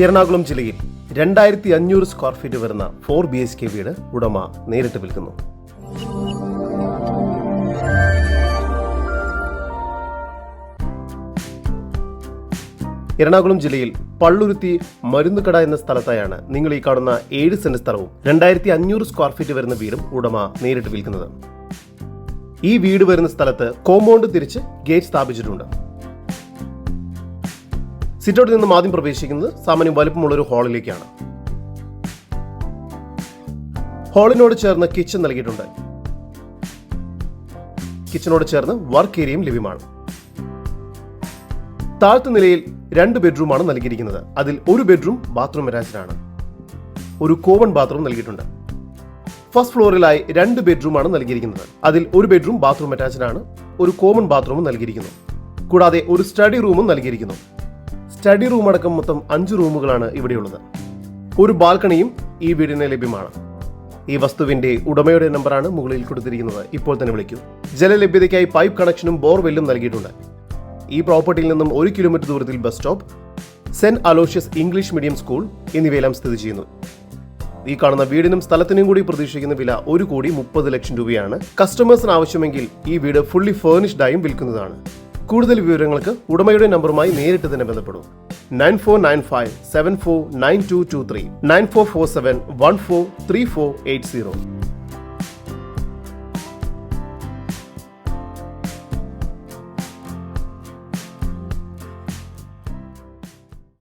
എറണാകുളം ജില്ലയിൽ രണ്ടായിരത്തി അഞ്ഞൂറ് സ്ക്വയർ ഫീറ്റ് വരുന്ന ഫോർ ബി എച്ച് കെ വീട് ഉടമ നേരിട്ട് വിൽക്കുന്നു. എറണാകുളം ജില്ലയിൽ പള്ളുരുത്തി മരുന്നുകട എന്ന സ്ഥലത്തായാണ് നിങ്ങൾ ഈ കാണുന്ന ഏഴ് സെന്റ് സ്ഥലവും രണ്ടായിരത്തി അഞ്ഞൂറ് സ്ക്വയർ ഫീറ്റ് വരുന്ന വീടും ഉടമ നേരിട്ട് വിൽക്കുന്നത്. ഈ വീട് വരുന്ന സ്ഥലത്ത് കോമ്പൗണ്ട് തിരിച്ച് ഗേറ്റ് സ്ഥാപിച്ചിട്ടുണ്ട്. സിറ്റൗട്ടിൽ നിന്നും ആദ്യം പ്രവേശിക്കുന്നത് സാമാന്യം വലുപ്പമുള്ള ഒരു ഹാളിലേക്കാണ്. ഹാളിനോട് ചേർന്ന് കിച്ചൺ നൽകിയിട്ടുണ്ട്. കിച്ചണോട് ചേർന്ന് വർക്ക് ഏരിയയും ലഭ്യമാണ്. താഴത്തെ നിലയിൽ രണ്ട് ബെഡ്റൂമാണ് നൽകിയിരിക്കുന്നത്. അതിൽ ഒരു ബെഡ്റൂം ബാത്റൂം അറ്റാച്ച്ഡാണ് ഒരു കോമൺ ബാത്റൂം നൽകിയിട്ടുണ്ട്. ഫസ്റ്റ് ഫ്ലോറിലായി രണ്ട് ബെഡ്റൂമാണ് നൽകിയിരിക്കുന്നത്. അതിൽ ഒരു ബെഡ്റൂം ബാത്റൂം അറ്റാച്ച്ഡാണ് ഒരു കോമൺ ബാത്റൂമും നൽകിയിരിക്കുന്നു. കൂടാതെ ഒരു സ്റ്റഡി റൂമും നൽകിയിരിക്കുന്നു. സ്റ്റഡി റൂം അടക്കം മൊത്തം അഞ്ച് റൂമുകളാണ് ഇവിടെയുള്ളത്. ഒരു ബാൽക്കണിയും ഈ വീടിന് ലഭ്യമാണ്. ഈ വസ്തുവിന്റെ ഉടമയുടെ നമ്പറാണ് മുകളിൽ കൊടുത്തിരിക്കുന്നത്. ഇപ്പോൾ തന്നെ വിളിക്കൂ. ജലലഭ്യതയ്ക്കായി പൈപ്പ് കണക്ഷനും ബോർവെല്ലും നൽകിയിട്ടുണ്ട്. ഈ പ്രോപ്പർട്ടിയിൽ നിന്നും ഒരു കിലോമീറ്റർ ദൂരത്തിൽ bus stop Saint Aloysius English medium school എന്നിവയെല്ലാം സ്ഥിതി ചെയ്യുന്നു. ഈ കാണുന്ന വീടിനും സ്ഥലത്തിനും കൂടി പ്രതീക്ഷിക്കുന്ന വില ഒരു കോടി മുപ്പത് ലക്ഷം രൂപയാണ്. കസ്റ്റമേഴ്സിന് ആവശ്യമെങ്കിൽ ഈ വീട് ഫുള്ളി ഫേർണിഷ്ഡായും വിൽക്കുന്നതാണ്. കൂടുതൽ വിവരങ്ങൾക്ക് ഉടമയുടെ നമ്പറുമായി നേരിട്ട് തന്നെ ബന്ധപ്പെടും nine four nine five seven four nine two two three. Nine four four seven one four three four eight zero.